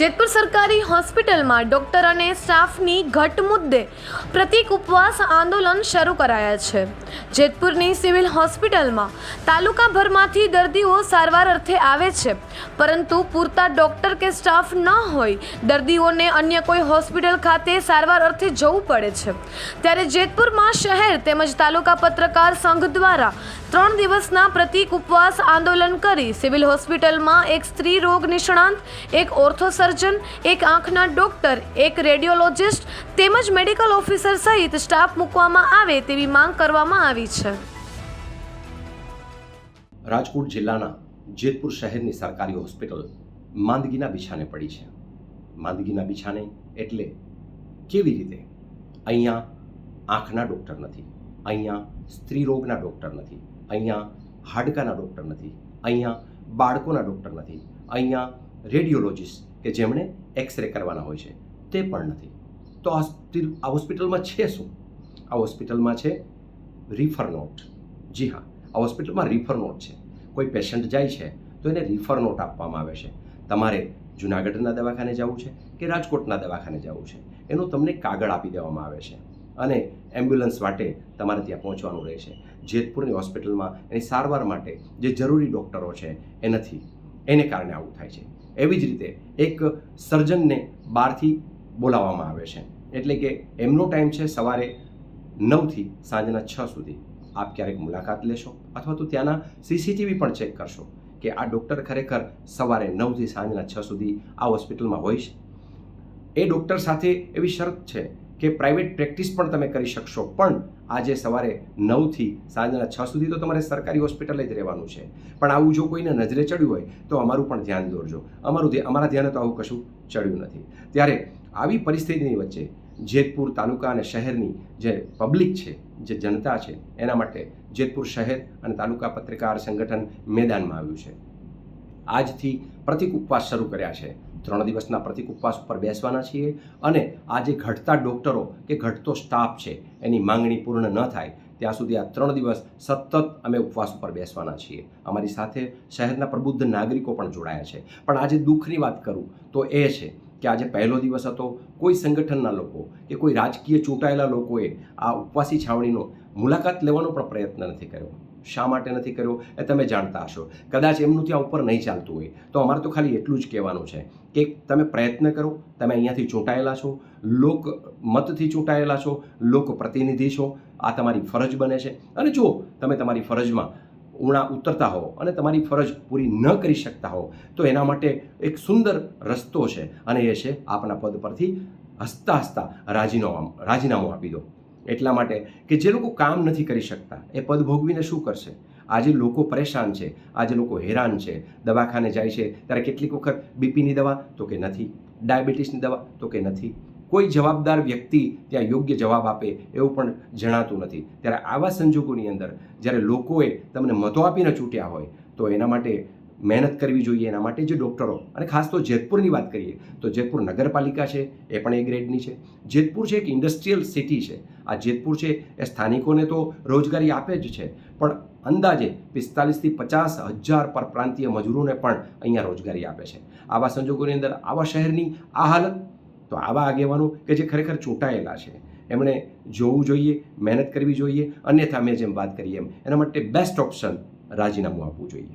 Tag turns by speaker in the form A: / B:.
A: જેતપુર સરકારી હોસ્પિટલમાં ડોક્ટર અને સ્ટાફની ઘટ મુદ્દે પ્રતિક ઉપવાસ આંદોલન શરૂ કરાયા છે. જેતપુરની સિવિલ હોસ્પિટલમાં તાલુકાભરમાંથી દર્દીઓ સારવાર અર્થે આવે છે. પરંતુ પૂરતા ડોક્ટર કે સ્ટાફ ન હોય, દર્દીઓને અન્ય કોઈ હોસ્પિટલ ખાતે સારવાર અર્થે જવું પડે છે. ત્યારે જેતપુરમાં શહેર તેમજ તાલુકા પત્રકાર સંઘ દ્વારા ત્રણ દિવસના પ્રતિક ઉપવાસ આંદોલન કરી સિવિલ હોસ્પિટલમાં એક સ્ત્રી રોગ નિષ્ણાંત, એક ઓર્થો સર્જન એક આંખના ડોક્ટર, એક રેડિયોલોજિસ્ટ તેમજ મેડિકલ ઓફિસર સહિત સ્ટાફ મૂકવામાં આવે તેવી માંગ કરવામાં આવી છે.
B: રાજકોટ જિલ્લાના જેતપુર શહેરની સરકારી હોસ્પિટલ માંદગીના બિછાને પડી છે. માંદગીના બિછાને એટલે કેવી રીતે? અહીંયા આંખના ડૉક્ટર નથી. અહીંયા સ્ત્રી રોગના ડૉક્ટર નથી. અહીંયા હાડકાના ડૉક્ટર નથી, અહીંયા બાળકોના ડૉક્ટર નથી, અહીંયા રેડિયોલોજિસ્ટ કે જેમણે એક્સરે કરવાના હોય છે, તે પણ નથી. તો આ હોસ્પિટલમાં છે શું? આ હોસ્પિટલમાં છે રિફર નોટ. જી હા, આ હોસ્પિટલમાં રિફર નોટ છે. કોઈ પેશન્ટ જાય છે, તો એને રિફર નોટ આપવામાં આવે છે. તમારે જુનાગઢના દવાખાને જવું છે કે રાજકોટના દવાખાને જવું છે? એનું તમને કાગળ આપી દેવામાં આવે છે. અને એમ્બ્યુલન્સ માટે તમારે ત્યાં પહોંચવાનું રહે છે જેતપુરની હોસ્પિટલમાં એની સારવાર માટે જે જરૂરી ડૉક્ટરો છે, એ નથી. એને કારણે આવું થાય છે. એવી જ રીતે એક સર્જનને બહારથી બોલાવવામાં આવે છે. એટલે કે એમનો ટાઈમ છે સવારે નવથી સાંજના છ સુધી. આપ ક્યારેક મુલાકાત લેશો અથવા તો ત્યાંના સીસીટીવી પણ ચેક કરશો કે આ ડૉક્ટર ખરેખર સવારે નવથી સાંજના છ સુધી આ હોસ્પિટલમાં હોય છે. એ ડૉક્ટર સાથે એવી શરત છે કે પ્રાઇવેટ પ્રેક્ટિસ પણ તમે કરી શકશો. પણ આજે સવારે નવથી સાંજના છ સુધી તો તમારે સરકારી હોસ્પિટલે જ રહેવાનું છે. પણ આવું જો કોઈને નજરે ચડ્યું હોય, તો અમારું પણ ધ્યાન દોરજો. અમારું અમારા ધ્યાને તો આવું કશું ચડ્યું નથી. ત્યારે આવી પરિસ્થિતિની વચ્ચે જેતપુર તાલુકા અને શહેરની જે પબ્લિક છે, જે જનતા છે, એના માટે જેતપુર શહેર અને તાલુકા પત્રકાર સંગઠન મેદાનમાં આવ્યું છે. આજથી પ્રતિક ઉપવાસ શરૂ કર્યા છે. ત્રણ દિવસના પ્રતિક ઉપવાસ ઉપર બેસવાના છીએ અને આ જે ઘટતા ડૉક્ટરો કે ઘટતો સ્ટાફ છે, એની માંગણી પૂર્ણ ન થાય, ત્યાં સુધી આ ત્રણ દિવસ સતત અમે ઉપવાસ ઉપર બેસવાના છીએ. અમારી સાથે શહેરના પ્રબુદ્ધ નાગરિકો પણ જોડાયા છે. પણ આજે દુઃખની વાત કરું તો એ છે કે આજે પહેલો દિવસ હતો, કોઈ સંગઠનના લોકો કે કોઈ રાજકીય ચૂંટાયેલા લોકોએ આ ઉપવાસી છાવણીનો મુલાકાત લેવાનો પણ પ્રયત્ન નથી કર્યો. શા માટે નથી કર્યો એ તમે જાણતા હશો. કદાચ એમનું ત્યાં ઉપર નહીં ચાલતું હોય. તો અમારે તો ખાલી એટલું જ કહેવાનું છે કે તમે પ્રયત્ન કરો, તમે અહીંયાથી ચૂંટાયેલા છો, લોક મતથી ચૂંટાયેલા છો, લોક પ્રતિનિધિ છો, આ તમારી ફરજ બને છે. અને જો તમે તમારી ફરજમાં ઉણા ઉતરતા હો અને તમારી ફરજ પૂરી ન કરી શકતા હો, તો એના માટે એક સુંદર રસ્તો છે અને એ છે આપના પદ પરથી હસતા હસતા રાજીનામું રાજીનામું આપી દો. એટલા માટે કે જે લોકો કામ નથી કરી શકતા, એ પદ ભોગવીને શું કરશે? આજે લોકો પરેશાન છે, આજે લોકો હેરાન છે. દવાખાને જાય છે, ત્યારે કેટલીક વખત બીપીની દવા તો કે નથી, ડાયાબિટીસની દવા તો કે નથી. કોઈ જવાબદાર વ્યક્તિ ત્યાં યોગ્ય જવાબ આપે એવું પણ જણાતું નથી. ત્યારે આવા સંજોગોની અંદર જ્યારે લોકોએ તમને મતો આપીને ચૂંટ્યા હોય, તો એના માટે મહેનત કરવી જોઈએ એના માટે જે ડૉક્ટરો, અને ખાસ તો જેતપુરની વાત કરીએ, તો જેતપુર નગરપાલિકા છે, એ પણ એ ગ્રેડની છે. જેતપુર છે એક ઇન્ડસ્ટ્રીયલ સિટી છે. આ જેતપુર છે એ સ્થાનિકોને તો રોજગારી આપે જ છે, પણ અંદાજે પિસ્તાલીસથી પચાસ હજાર પર પ્રાંતીય મજૂરોને પણ અહીંયા રોજગારી આપે છે. આવા સંજોગોની અંદર આવા શહેરની આ હાલત, તો આવા આગેવાનો કે જે ખરેખર ચૂંટાયેલા છે, એમણે જોવું જોઈએ, મહેનત કરવી જોઈએ, અન્યથા મેં જેમ વાત કરી એમ, એના માટે બેસ્ટ ઓપ્શન રાજીનામું આપવું જોઈએ.